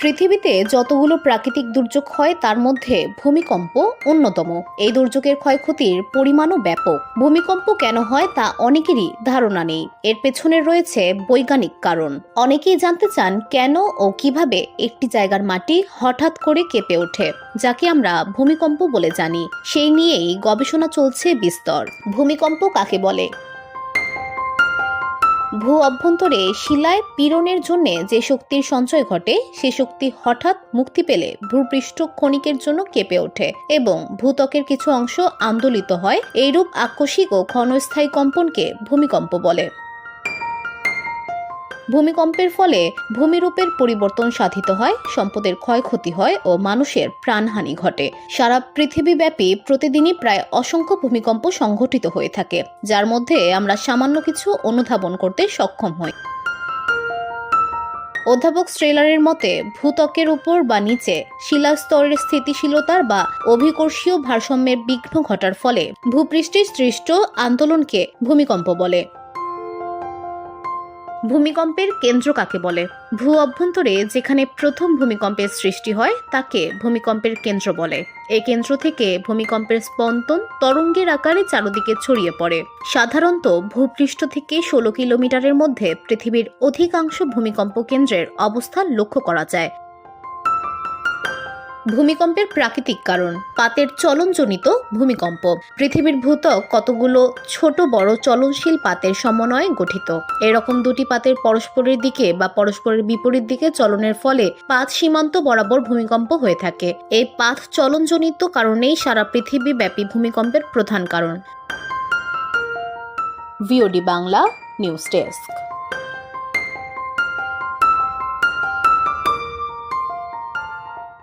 পৃথিবীতে যতগুলো প্রাকৃতিক দুর্যোগ হয়, তার মধ্যে ভূমিকম্প অন্যতম। এই দুর্যোগের ক্ষয়ক্ষতির পরিমাণও ব্যাপক। ভূমিকম্প কেন হয়, তা অনেকেরই ধারণা নেই। এর পেছনে রয়েছে বৈজ্ঞানিক কারণ। অনেকেই জানতে চান কেন ও কীভাবে একটি জায়গার মাটি হঠাৎ করে কেঁপে ওঠে, যাকে আমরা ভূমিকম্প বলে জানি। সেই নিয়েই গবেষণা চলছে বিস্তর। ভূমিকম্প কাকে বলে? ভূ অভ্যন্তরে শিলায় পীড়নের জন্য যে শক্তির সঞ্চয় ঘটে, সে শক্তি হঠাৎ মুক্তি পেলে ভূপৃষ্ঠ ক্ষণিকের জন্য কেঁপে ওঠে এবং ভূতকের কিছু অংশ আন্দোলিত হয়, এইরূপ আকস্মিক ও ক্ষণস্থায়ী কম্পনকে ভূমিকম্প বলে। ভূমিকম্পের ফলে ভূমিরূপের পরিবর্তন সাধিত হয়, সম্পদের ক্ষয়ক্ষতি হয় ও মানুষের প্রাণহানি ঘটে। সারা পৃথিবীব্যাপী প্রতিদিনই প্রায় অসংখ্য ভূমিকম্প সংঘটিত হয়ে থাকে, যার মধ্যে আমরা সামান্য কিছু অনুধাবন করতে সক্ষম হই। অধ্যাপক স্ট্রেলারের মতে, ভূত্বকের উপর বা নিচে শিলাস্তরের স্থিতিশীলতার বা অভিকর্ষীয় ভারসাম্যের বিঘ্ন ঘটার ফলে ভূপৃষ্ঠে সৃষ্ট আন্দোলনকে ভূমিকম্প বলে। ভূমিকম্পের কেন্দ্র কাকে বলে? ভূ অভ্যন্তরে যেখানে প্রথম ভূমিকম্পের সৃষ্টি হয়, তাকে ভূমিকম্পের কেন্দ্র বলে। এই কেন্দ্র থেকে ভূমিকম্পের স্পন্দন তরঙ্গের আকারে চারদিকে ছড়িয়ে পড়ে। সাধারণত ভূপৃষ্ঠ থেকে ষোলো কিলোমিটারের মধ্যে পৃথিবীর অধিকাংশ ভূমিকম্প কেন্দ্রের অবস্থান লক্ষ্য করা যায়। ভূমিকম্পের প্রাকৃতিক কারণ, পাতের চলনজনিত ভূমিকম্প। পৃথিবীর ভূত্বক কতগুলো ছোট বড় চলনশীল পাতের সমন্বয়ে গঠিত। এরকম দুটি পাতের পরস্পরের দিকে বা পরস্পরের বিপরীত দিকে চলনের ফলে পাত সীমান্ত বরাবর ভূমিকম্প হয়ে থাকে। এই পাত চলনজনিত কারণেই সারা পৃথিবী ব্যাপী ভূমিকম্পের প্রধান কারণ। VOD Bangla news desk.